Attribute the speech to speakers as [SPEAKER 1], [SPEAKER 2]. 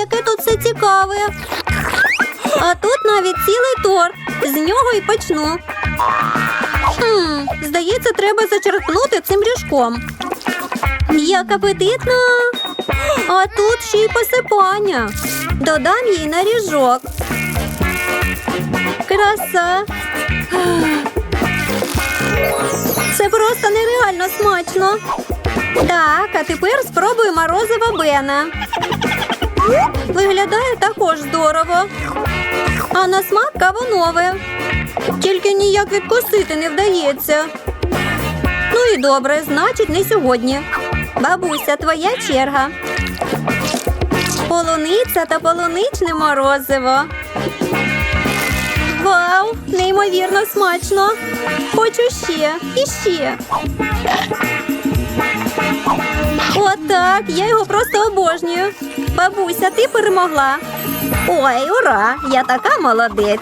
[SPEAKER 1] яке тут все цікаве. А тут навіть цілий торт. З нього і почну. Хм, здається, треба зачерпнути цим ріжком. Як апетитно! А тут ще й посипання. Додам їй на ріжок. Краса. Це просто нереально смачно. Так, а тепер спробую морозиво Бена. Виглядає також здорово. А на смак кавунове. Тільки ніяк відкусити не вдається. Ну і добре, значить, не сьогодні. Бабуся, твоя черга. Полуниця та полуничне морозиво. Вау! Неймовірно смачно. Хочу ще і ще. Отак, я його просто обожнюю. Бабуся, ти перемогла. Ой, ура! Я така молодець.